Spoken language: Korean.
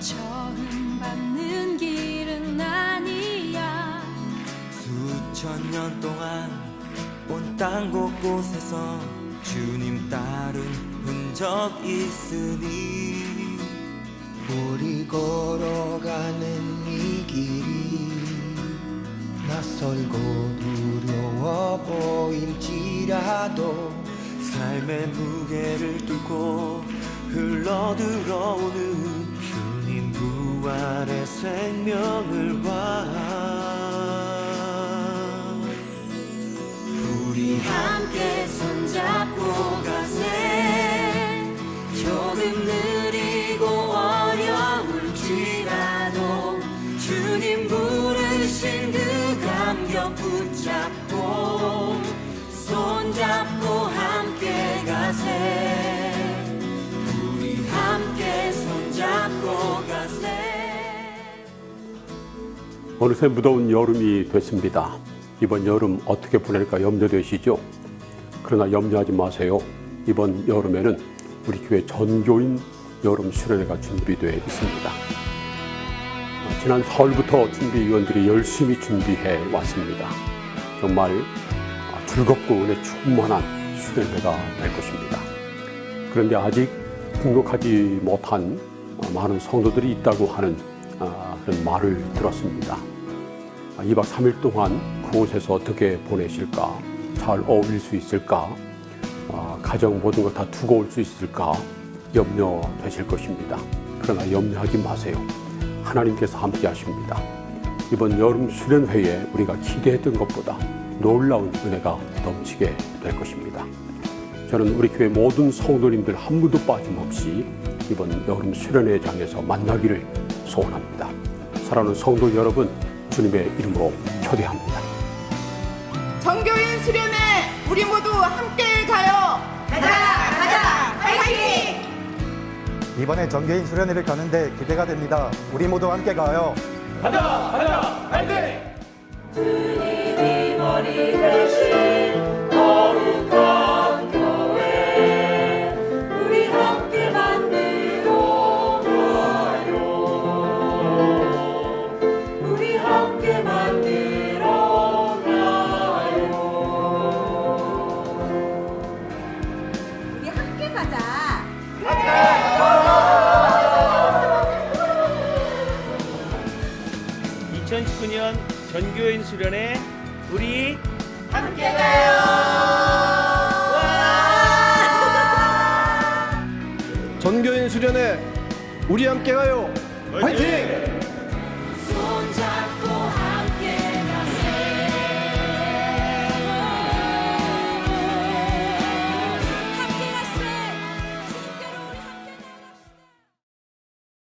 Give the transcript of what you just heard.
처음받는 길은 아니야. 수천 년 동안 온땅 곳곳에서 주님 따른 흔적 있으니 우리 걸어가는 이 길이 낯설고 두려워 보일지라도 삶의 무게를 뚫고 흘러들어오는 주님 부활의 생명을 봐 우리 함께 손잡고 가세. 조금 느리고 어려울지라도 주님 부르신 그 감격 붙잡고 어느새 무더운 여름이 됐습니다. 이번 여름 어떻게 보낼까 염려되시죠? 그러나 염려하지 마세요. 이번 여름에는 우리 교회 전교인 여름 수련회가 준비되어 있습니다. 어, 지난 서울부터 준비위원들이 열심히 준비해 왔습니다. 정말 어, 즐겁고 은혜 충만한 수련회가 될 것입니다. 그런데 아직 등록하지 못한 어, 많은 성도들이 있다고 하는 아, 그런 말을 들었습니다. 2박 3일 동안 그곳에서 어떻게 보내실까? 잘 어울릴 수 있을까? 아, 가정 모든 것다 두고 올 수 있을까? 염려되실 것입니다. 그러나 염려하지 마세요. 하나님께서 함께 하십니다. 이번 여름 수련회에 우리가 기대했던 것보다 놀라운 은혜가 넘치게 될 것입니다. 저는 우리 교회 모든 성도님들 한 분도 빠짐없이 이번 여름 수련회장에서 만나기를 소원합니다. 사랑하는 성도 여러분, 주님의 이름으로 초대합니다. 정교인 수련회 우리 모두 함께 가요. 가자, 가자, 파이팅! 이번에 정교인 수련회를 가는데 기대가 됩니다. 우리 모두 함께 가요. 우리 전교인 수련회 우리 전교인 수련회 우리 함께 가요. 화이팅!